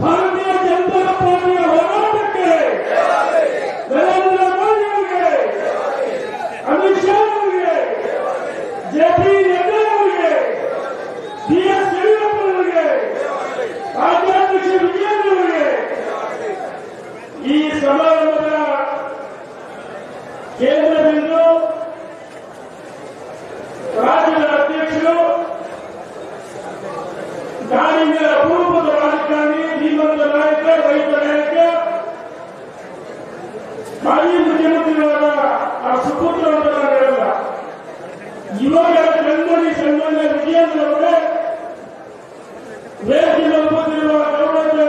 ಭಾರತೀಯ ಜನತಾ ಪಾರ್ಟಿಯ ಹೋರಾಟಕ್ಕೆ ನರೇಂದ್ರ ಮೋದಿ ಅವರಿಗೆ ಅಮಿತ್ ಶಾ ಅವರಿಗೆ ಜೆ ಪಿ ನಡ್ಡಾ ಅವರಿಗೆ ಬಿ ಎಸ್ ಯಡಿಯೂರಪ್ಪ ಅವರಿಗೆ ರಾಜ್ಯಾಧ್ಯಕ್ಷ ವಿಜಯೇಂದ್ರ ಅವರಿಗೆ ಈ ಸಮಾರಂಭದ ಮಾಜಿ ಮುಖ್ಯಮಂತ್ರಿಗಳಾದ ಆ ಸುಪುತ್ರ ಹೇಳಲ್ಲ. ಯುವಕರ ಕಣ್ಮಣಿ ಸನ್ಮಾನ್ಯ ವಿಜಯೇಂದ್ರ ಅವರೇ ವೇದಿಕೆ ಉಪಸ್ಥಿತಿರುವ ಗೌರವದ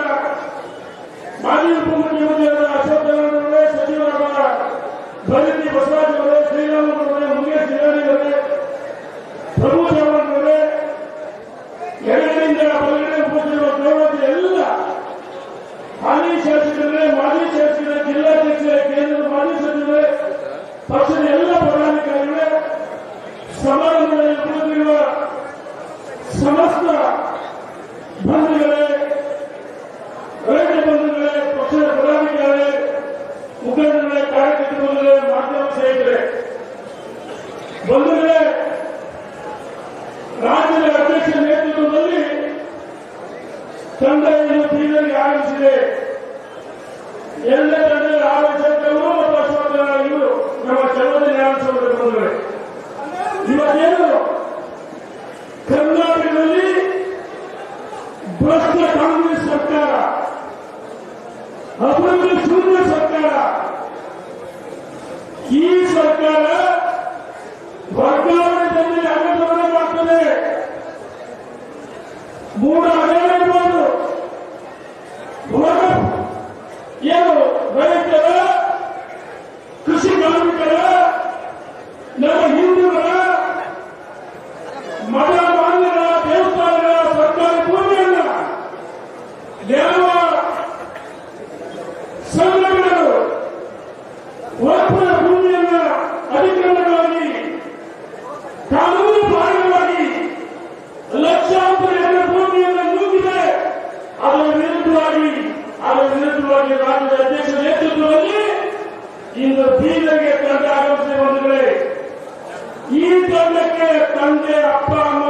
ಮಾಜಿ ಉಪಮುಖ್ಯಮಂತ್ರಿಯಾದ ಮುಖಂಡಗಳೇ ಕಾರ್ಯಕರ್ತರು ಮಾಧ್ಯಮ ಸ್ನೇಹಿತರೆ, ಬಂಧುಗಳೇ, ರಾಜ್ಯದ ಅಧ್ಯಕ್ಷ ನೇತೃತ್ವದಲ್ಲಿ ತಂಡ ಇಂದು ಬೀದರಿಗೆ ಆಗಮಿಸಿದೆ ಎಲ್ಲ ತಂಡದ ಆಲೋಚಕರು ಮತ್ತು ಇವರು ನಮ್ಮ ಚಲೋದಿ ನ್ಯಾಯಸಭೆ ಬಂಧುಗಳೇ ಇವತ್ತೇನು? ಕರ್ನಾಟಕದಲ್ಲಿ ಭ್ರಷ್ಟ ಕಾಂಗ್ರೆಸ್ ಸರ್ಕಾರ. ಅಭಿವೃದ್ಧಿ ಶೂನ್ಯ ಸರ್ಕಾರ ಈ ಸರ್ಕಾರ ವರ್ಗಾವಣೆಯಲ್ಲಿ ಅಗತ್ಯವನ್ನು ಮಾಡ್ತದೆ ಇರ್ಬೋದು ಹೊರ- ಏನು ರೈತರ ಕೃಷಿ ಕಾರ್ಮಿಕರ ನಮ್ಮ ಹಿಂದೂಗಳ ಮಠ ಮಾನ್ಯರ ದೇವಸ್ಥಾನಗಳ ಸರ್ಕಾರಿ ಭೂಮಿಯನ್ನ ಅದರ ವಿರುದ್ಧವಾಗಿ ಅದರ ವಿರುದ್ಧವಾಗಿ ರಾಜ್ಯದ ಅಧ್ಯಕ್ಷ ನೇತೃತ್ವದಲ್ಲಿ ಇಂದು ಬೀದರ್ಗೆ ತಂಡ ಆಗಮಿಸಿದೆ ಬಂಧುಗಳೇ. ಈ ತಂಡಕ್ಕೆ ತಂದೆ ಅಪ್ಪ, ಅಮ್ಮ